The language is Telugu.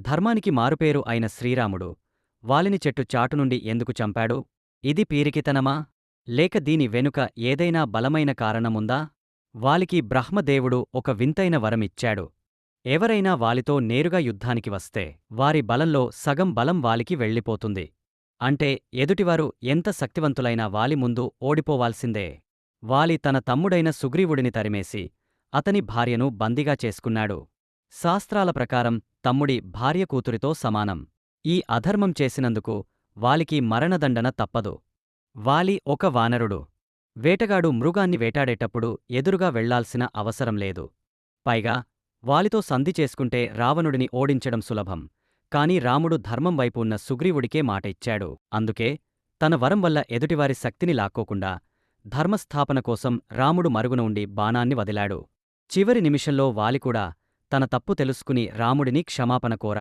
ధర్మానికి మారుపేరు అయిన శ్రీరాముడు వాలిని చెట్టు చాటు నుండి ఎందుకు చంపాడు? ఇది పీరికితనమా? లేక దీని వెనుక ఏదైనా బలమైన కారణముందా? వాలికి బ్రహ్మదేవుడు ఒక వింతైన వరమిచ్చాడు. ఎవరైనా వాలితో నేరుగా యుద్ధానికి వస్తే వారి బలంలో సగం బలం వాలికి వెళ్ళిపోతుంది. అంటే ఎదుటివారు ఎంత శక్తివంతులైనా వాలి ముందు ఓడిపోవాల్సిందే. వాలి తన తమ్ముడైన సుగ్రీవుడిని తరిమేసి అతని భార్యను బందిగా చేసుకున్నాడు. శాస్త్రాల ప్రకారం తమ్ముడి భార్య కూతురితో సమానం. ఈ అధర్మం చేసినందుకు వాలికి మరణదండన తప్పదు. వాలి ఒక వానరుడు. వేటగాడు మృగాన్ని వేటాడేటప్పుడు ఎదురుగా వెళ్ళాల్సిన అవసరం లేదు. పైగా వాలితో సంధి చేసుకుంటే రావణుడిని ఓడించడం సులభం. కాని రాముడు ధర్మం వైపు ఉన్న సుగ్రీవుడికే మాట ఇచ్చాడు అందుకే తన వరం వల్ల ఎదుటివారి శక్తిని లాక్కోకుండా ధర్మస్థాపన కోసం రాముడు మరుగున ఉండి బాణాన్ని వదిలాడు. చివరి నిమిషంలో వాలికూడా తన తప్పు తెలుసుకుని రాముడిని క్షమాపణ కోర